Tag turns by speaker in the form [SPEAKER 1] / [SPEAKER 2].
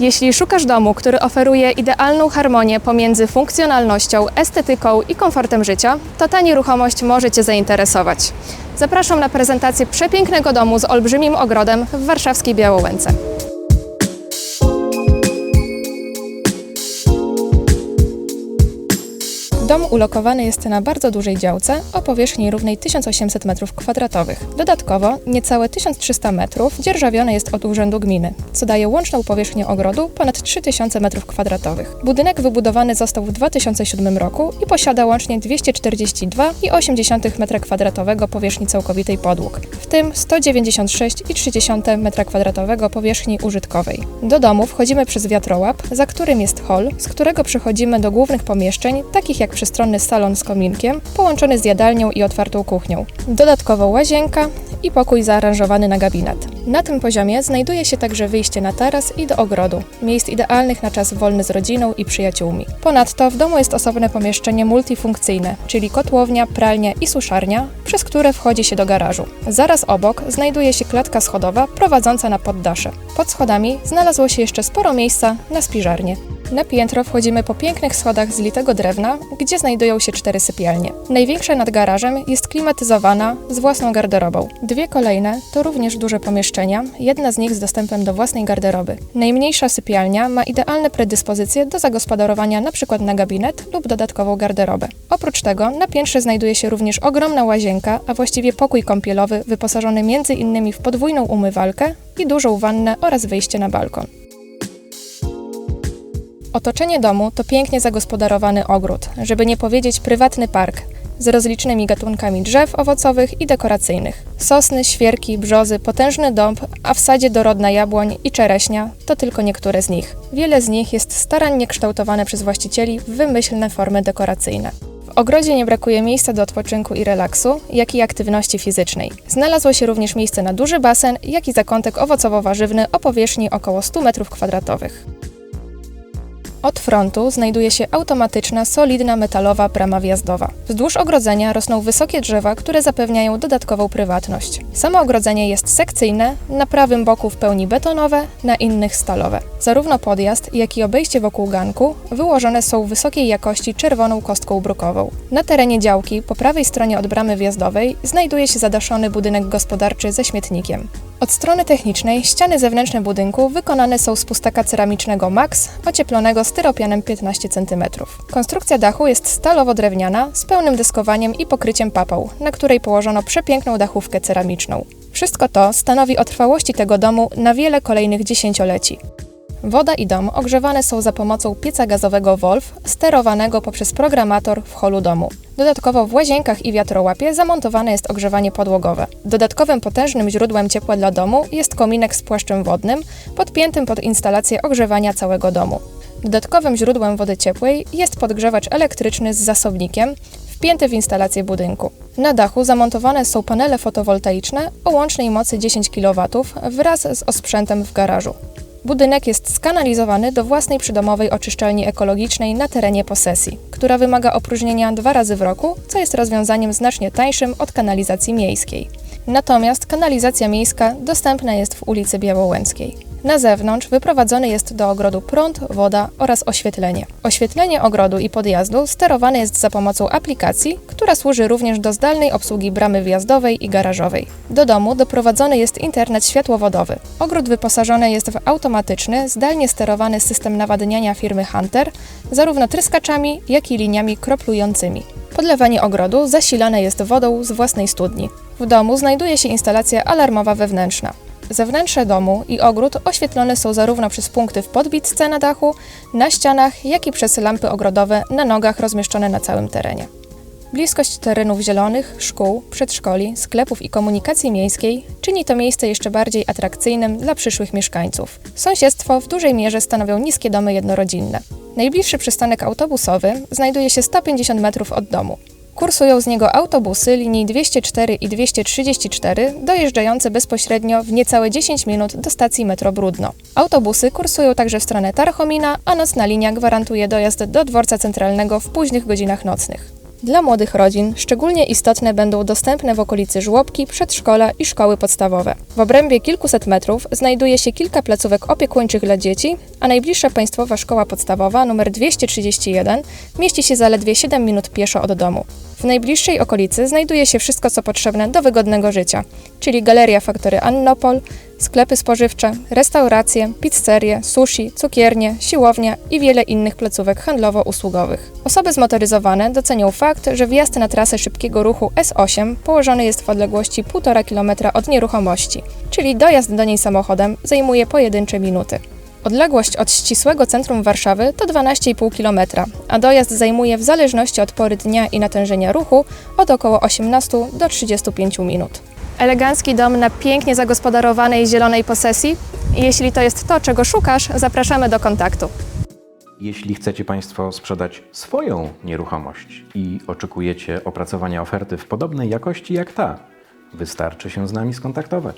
[SPEAKER 1] Jeśli szukasz domu, który oferuje idealną harmonię pomiędzy funkcjonalnością, estetyką i komfortem życia, to ta nieruchomość może Cię zainteresować. Zapraszam na prezentację przepięknego domu z olbrzymim ogrodem w warszawskiej Białołęce. Dom ulokowany jest na bardzo dużej działce o powierzchni równej 1800 m2. Dodatkowo niecałe 1300 metrów dzierżawione jest od Urzędu Gminy, co daje łączną powierzchnię ogrodu ponad 3000 m2. Budynek wybudowany został w 2007 roku i posiada łącznie 242,8 m2 powierzchni całkowitej podłóg, w tym 196,3 m2 powierzchni użytkowej. Do domu wchodzimy przez wiatrołap, za którym jest hol, z którego przechodzimy do głównych pomieszczeń, takich jak przestronny salon z kominkiem, połączony z jadalnią i otwartą kuchnią. Dodatkowo łazienka i pokój zaaranżowany na gabinet. Na tym poziomie znajduje się także wyjście na taras i do ogrodu, miejsc idealnych na czas wolny z rodziną i przyjaciółmi. Ponadto w domu jest osobne pomieszczenie multifunkcyjne, czyli kotłownia, pralnia i suszarnia, przez które wchodzi się do garażu. Zaraz obok znajduje się klatka schodowa prowadząca na poddasze. Pod schodami znalazło się jeszcze sporo miejsca na spiżarnię. Na piętro wchodzimy po pięknych schodach z litego drewna, gdzie znajdują się cztery sypialnie. Największa nad garażem jest klimatyzowana z własną garderobą. Dwie kolejne to również duże pomieszczenia, jedna z nich z dostępem do własnej garderoby. Najmniejsza sypialnia ma idealne predyspozycje do zagospodarowania np. na gabinet lub dodatkową garderobę. Oprócz tego na piętrze znajduje się również ogromna łazienka, a właściwie pokój kąpielowy wyposażony m.in. w podwójną umywalkę i dużą wannę oraz wyjście na balkon. Otoczenie domu to pięknie zagospodarowany ogród, żeby nie powiedzieć prywatny park, z rozlicznymi gatunkami drzew owocowych i dekoracyjnych. Sosny, świerki, brzozy, potężny dąb, a w sadzie dorodna jabłoń i czereśnia to tylko niektóre z nich. Wiele z nich jest starannie kształtowane przez właścicieli w wymyślne formy dekoracyjne. W ogrodzie nie brakuje miejsca do odpoczynku i relaksu, jak i aktywności fizycznej. Znalazło się również miejsce na duży basen, jak i zakątek owocowo-warzywny o powierzchni około 100 m2. Od frontu znajduje się automatyczna, solidna metalowa brama wjazdowa. Wzdłuż ogrodzenia rosną wysokie drzewa, które zapewniają dodatkową prywatność. Samo ogrodzenie jest sekcyjne, na prawym boku w pełni betonowe, na innych stalowe. Zarówno podjazd, jak i obejście wokół ganku wyłożone są wysokiej jakości czerwoną kostką brukową. Na terenie działki, po prawej stronie od bramy wjazdowej, znajduje się zadaszony budynek gospodarczy ze śmietnikiem. Od strony technicznej ściany zewnętrzne budynku wykonane są z pustaka ceramicznego Max, ocieplonego styropianem 15 cm. Konstrukcja dachu jest stalowo-drewniana z pełnym deskowaniem i pokryciem papą, na której położono przepiękną dachówkę ceramiczną. Wszystko to stanowi o trwałości tego domu na wiele kolejnych dziesięcioleci. Woda i dom ogrzewane są za pomocą pieca gazowego Wolf, sterowanego poprzez programator w holu domu. Dodatkowo w łazienkach i wiatrołapie zamontowane jest ogrzewanie podłogowe. Dodatkowym potężnym źródłem ciepła dla domu jest kominek z płaszczem wodnym, podpiętym pod instalację ogrzewania całego domu. Dodatkowym źródłem wody ciepłej jest podgrzewacz elektryczny z zasobnikiem, wpięty w instalację budynku. Na dachu zamontowane są panele fotowoltaiczne o łącznej mocy 10 kW wraz z osprzętem w garażu. Budynek jest skanalizowany do własnej przydomowej oczyszczalni ekologicznej na terenie posesji, która wymaga opróżnienia dwa razy w roku, co jest rozwiązaniem znacznie tańszym od kanalizacji miejskiej. Natomiast kanalizacja miejska dostępna jest w ulicy Białołęckiej. Na zewnątrz wyprowadzony jest do ogrodu prąd, woda oraz oświetlenie. Oświetlenie ogrodu i podjazdu sterowane jest za pomocą aplikacji, która służy również do zdalnej obsługi bramy wjazdowej i garażowej. Do domu doprowadzony jest internet światłowodowy. Ogród wyposażony jest w automatyczny, zdalnie sterowany system nawadniania firmy Hunter, zarówno tryskaczami, jak i liniami kroplującymi. Podlewanie ogrodu zasilane jest wodą z własnej studni. W domu znajduje się instalacja alarmowa wewnętrzna. Zewnętrze domu i ogród oświetlone są zarówno przez punkty w podbitce na dachu, na ścianach, jak i przez lampy ogrodowe na nogach rozmieszczone na całym terenie. Bliskość terenów zielonych, szkół, przedszkoli, sklepów i komunikacji miejskiej czyni to miejsce jeszcze bardziej atrakcyjnym dla przyszłych mieszkańców. Sąsiedztwo w dużej mierze stanowią niskie domy jednorodzinne. Najbliższy przystanek autobusowy znajduje się 150 metrów od domu. Kursują z niego autobusy linii 204 i 234 dojeżdżające bezpośrednio w niecałe 10 minut do stacji metro Brudno. Autobusy kursują także w stronę Tarchomina, a nocna linia gwarantuje dojazd do dworca centralnego w późnych godzinach nocnych. Dla młodych rodzin szczególnie istotne będą dostępne w okolicy żłobki, przedszkola i szkoły podstawowe. W obrębie kilkuset metrów znajduje się kilka placówek opiekuńczych dla dzieci, a najbliższa państwowa szkoła podstawowa nr 231 mieści się zaledwie 7 minut pieszo od domu. W najbliższej okolicy znajduje się wszystko, co potrzebne do wygodnego życia, czyli galeria faktory Annopol, sklepy spożywcze, restauracje, pizzerie, sushi, cukiernie, siłownia i wiele innych placówek handlowo-usługowych. Osoby zmotoryzowane docenią fakt, że wjazd na trasę szybkiego ruchu S8 położony jest w odległości 1,5 km od nieruchomości, czyli dojazd do niej samochodem zajmuje pojedyncze minuty. Odległość od ścisłego centrum Warszawy to 12,5 km, a dojazd zajmuje w zależności od pory dnia i natężenia ruchu od około 18 do 35 minut. Elegancki dom na pięknie zagospodarowanej zielonej posesji. Jeśli to jest to, czego szukasz, zapraszamy do kontaktu.
[SPEAKER 2] Jeśli chcecie Państwo sprzedać swoją nieruchomość i oczekujecie opracowania oferty w podobnej jakości jak ta, wystarczy się z nami skontaktować.